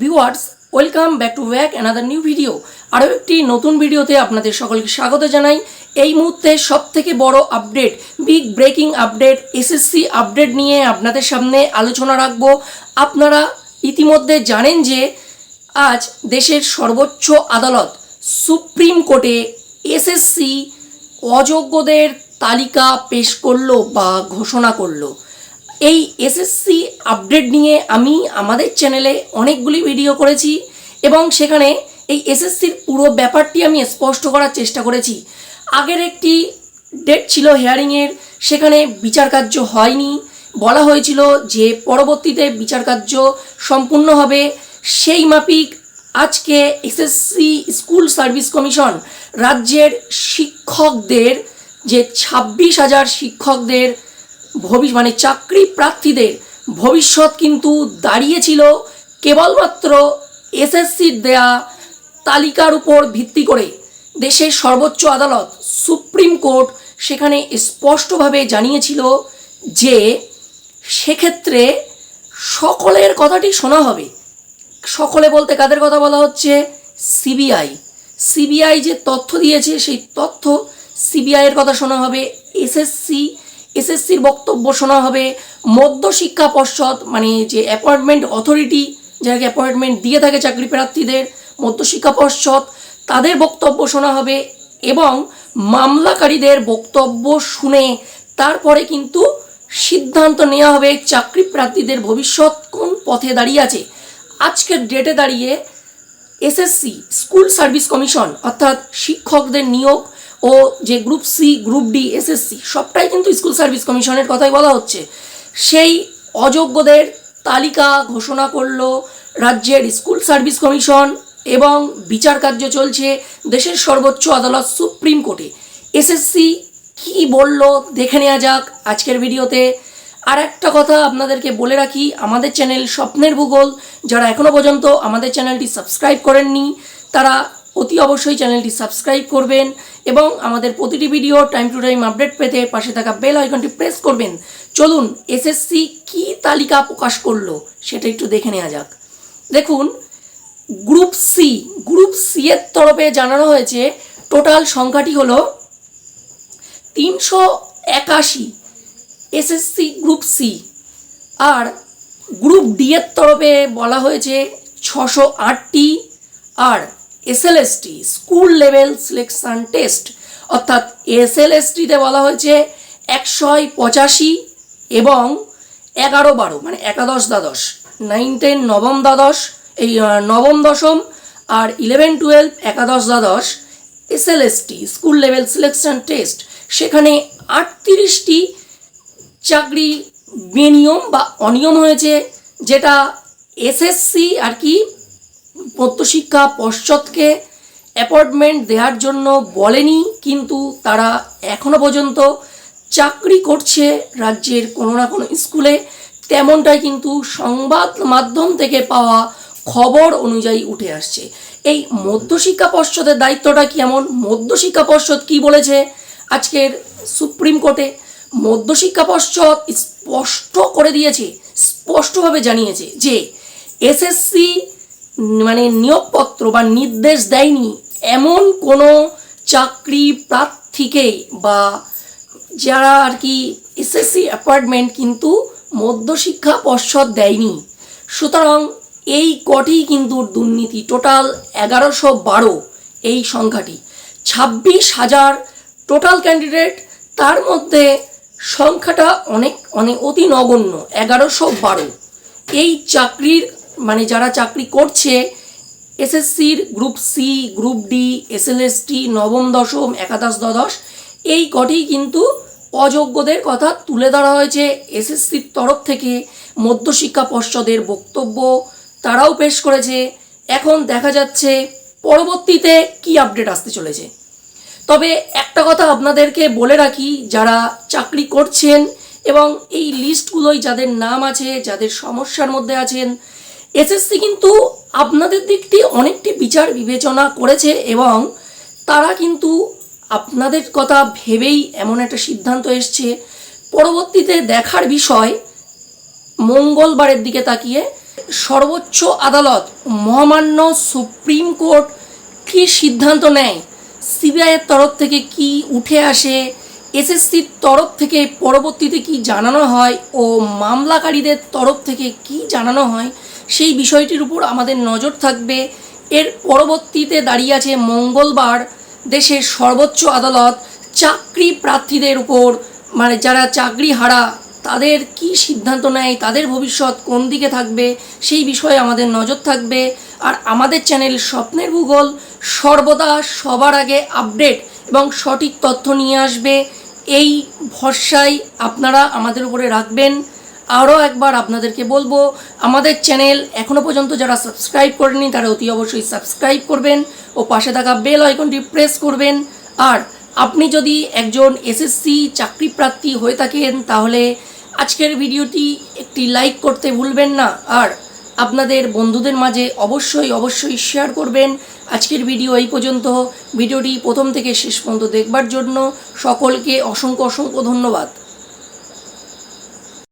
Viewers, welcome back to back another new video. আরও একটি নতুন ভিডিওতে আপনাদের সকলকে স্বাগত জানাই। এই মুহূর্তে সব থেকে বড় update big breaking update SSC update নিয়ে আপনাদের সামনে আলোচনা রাখব। আপনারা ইতিমধ্যে জানেন যে আজ দেশের সর্বোচ্চ আদালত সুপ্রিম কোর্টে এসএসসি অযোগ্যদের তালিকা পেশ করল বা ঘোষণা করল। এই এসএসসি আপডেট নিয়ে আমি আমাদের চ্যানেলে অনেকগুলি ভিডিও করেছি এবং সেখানে এই এসএসসির পুরো ব্যাপারটি আমি স্পষ্ট করার চেষ্টা করেছি। আগের একটি ডেট ছিল হেয়ারিংয়ের সেখানে বিচার কার্য হয়নি। বলা হয়েছিল যে পরবর্তীতে বিচার কার্য সম্পূর্ণ হবে। সেই মাফিক আজকে এসএসসি স্কুল সার্ভিস কমিশন রাজ্যের শিক্ষকদের যে ছাব্বিশ হাজার শিক্ষকদের ভবিষ্য মানে চাকরি প্রার্থীদের ভবিষ্যৎ কিন্তু দাঁড়িয়েছিল কেবলমাত্র এসএসসির দেয়া তালিকার উপর ভিত্তি করে। দেশের সর্বোচ্চ আদালত সুপ্রিম কোর্ট সেখানে স্পষ্টভাবে জানিয়েছিল যে সেক্ষেত্রে সকলের কথাটি শোনা হবে। সকলে বলতে কাদের কথা বলা হচ্ছে? সিবিআই। সিবিআই যে তথ্য দিয়েছে সেই তথ্য সিবিআইয়ের কথা শোনা হবে এসএসসি এসএসসির বক্তব্য শোনা হবে মধ্য শিক্ষা পর্ষদ মানে যে অ্যাপয়েন্টমেন্ট অথরিটি যাকে অ্যাপয়েন্টমেন্ট দিয়ে থাকে চাকরি প্রার্থীদের মধ্য শিক্ষা পর্ষদ, তাদের বক্তব্য শোনা হবে এবং মামলাকারীদের বক্তব্য শুনে তারপরে কিন্তু সিদ্ধান্ত নেওয়া হবে চাকরি প্রার্থীদের ভবিষ্যৎ কোন পথে দাঁড়িয়ে আছে। আজকের ডেটে দাঁড়িয়ে এসএসসি স্কুল সার্ভিস কমিশন অর্থাৎ শিক্ষকদের নিয়োগ ও যে group C group D SSC সবটাই কিন্তু স্কুল সার্ভিস কমিশনের কথাই বলা হচ্ছে। সেই অযোগ্যদের তালিকা ঘোষণা করল রাজ্যের স্কুল সার্ভিস কমিশন এবং বিচার কার্য চলছে দেশের সর্বোচ্চ আদালত সুপ্রিম কোর্টে। এসএসসি কি বলল দেখে নেওয়া যাক আজকের ভিডিওতে। আর একটা কথা আপনাদেরকে বলে রাখি, আমাদের চ্যানেল স্বপ্নের ভূগোল, যারা এখনও পর্যন্ত আমাদের চ্যানেলটি সাবস্ক্রাইব করেননি, তারা অতি অবশ্যই চ্যানেলটি সাবস্ক্রাইব করবেন এবং আমাদের প্রতিটি video time to time update পেতে পাশে থাকা বেল আইকনটি প্রেস করবেন। চলুন এসএসসি কি তালিকা প্রকাশ করল সেটা একটু দেখে নেওয়া যাক। দেখুন গ্রুপ সি গ্রুপ সি এর তরফে জানানো হয়েছে টোটাল সংখ্যাটি হলো তিনশো একাশি এসএসসি গ্রুপ সি আর গ্রুপ ডি এর তরফে বলা হয়েছে ছশো আটটি। আর SLST school level selection test অর্থাৎ এসএলএসটিতে বলা হয়েছে একশোয় পঁচাশি এবং এগারো বারো মানে একাদশ দ্বাদশ নাইন টেন নবম দ্বাদশ, এই নবম দশম আর ইলেভেন টুয়েলভ একাদশ দ্বাদশ SLST school level selection test সেখানে আটত্রিশটি চাকরি বেনিয়ম বা অনিয়ম হয়েছে, যেটা এসএসসি আর কি মধ্যশিক্ষা পর্ষদকে অ্যাপয়েন্টমেন্ট দেওয়ার জন্য বলেনি, কিন্তু তারা এখনও পর্যন্ত চাকরি করছে রাজ্যের কোনো না কোনো স্কুলে। তেমনটাই কিন্তু সংবাদ মাধ্যম থেকে পাওয়া খবর অনুযায়ী উঠে আসছে। এই মধ্যশিক্ষা পর্ষদের দায়িত্বটা কেমন? মধ্যশিক্ষা পর্ষদ কি বলেছে? আজকের সুপ্রিম কোর্টে মধ্যশিক্ষা পর্ষদ স্পষ্ট করে দিয়েছে, স্পষ্টভাবে জানিয়েছে যে এসএসসি মানে নিয়োগপত্র বা নির্দেশ দেয়নি এমন কোনো চাকরি প্রার্থীকে বা যারা আর কি এসএসসি অ্যাপয়েন্টমেন্ট কিন্তু মধ্যশিক্ষা পর্ষদ দেয়নি। সুতরাং এই কটি কিন্তু দুর্নীতি টোটাল এগারোশো বারো এই সংখ্যাটি। ছাব্বিশ হাজার টোটাল ক্যান্ডিডেট তার মধ্যে সংখ্যাটা অনেক অনেক অতি নগণ্য, এগারোশো বারো। এই চাকরির মানে যারা চাকরি করছে, এসএসসির group C group D SLST নবম, দশম, একাদশ, দ্বাদশ, এই কটি কিন্তু অযোগ্যদের কথা তুলে ধরা হয়েছে এসএসসির তরফ থেকে। মধ্যশিক্ষা পর্ষদের বক্তব্য তারাও পেশ করেছে। এখন দেখা যাচ্ছে পরবর্তীতে কি আপডেট আসতে চলেছে। তবে একটা কথা আপনাদেরকে বলে রাখি, যারা চাকরি করছেন এবং এই লিস্টগুলোই যাদের নাম আছে, যাদের সমস্যার মধ্যে আছেন এসএসসি কিন্তু আপনাদের দিকটি অনেকটি বিচার বিবেচনা করেছে এবং তারা কিন্তু আপনাদের কথা ভেবেই এমন একটা সিদ্ধান্ত এসছে। পরবর্তীতে দেখার বিষয়, মঙ্গলবারের দিকে তাকিয়ে সর্বোচ্চ আদালত মহামান্য সুপ্রিম কোর্ট কী সিদ্ধান্ত নেয়? সিবিআইয়ের তরফ থেকে কি উঠে আসে? এসএসসির তরফ থেকে পরবর্তীতে কি জানানো হয়? ও মামলাকারীদের তরফ থেকে কি জানানো হয়? সেই বিষয়টির উপর আমাদের নজর থাকবে। এর পরবর্তীতে দাঁড়িয়ে আছে মঙ্গলবার দেশের সর্বোচ্চ আদালত চাকরি প্রার্থীদের উপর। মানে যারা চাকরি হারা, তাদের কি সিদ্ধান্ত নেয়, তাদের ভবিষ্যৎ কোন দিকে থাকবে, সেই বিষয়ে আমাদের নজর থাকবে। আর আমাদের চ্যানেল স্বপ্নের ভূগোল সর্বদা সবার আগে আপডেট এবং সঠিক তথ্য নিয়ে আসবে। এই ভরসায় আপনারা আমাদের উপরে রাখবেন। আরও একবার আপনাদেরকে বলব, আমাদের চ্যানেল এখনও পর্যন্ত যারা সাবস্ক্রাইব করেনি তারা অতি অবশ্যই সাবস্ক্রাইব করবেন ও পাশে থাকা বেল আইকনটি প্রেস করবেন। আর আপনি যদি একজন এসএসসি চাকরি প্রার্থী হয়ে থাকেন, তাহলে আজকের ভিডিওটি একটি লাইক করতে ভুলবেন না। আর আপনাদের বন্ধুদের মাঝে অবশ্যই অবশ্যই শেয়ার করবেন। আজকের ভিডিও এই পর্যন্ত। ভিডিওটি প্রথম থেকে শেষ পর্যন্ত দেখবার জন্য সকলকে অসংখ্য অসংখ্য ধন্যবাদ।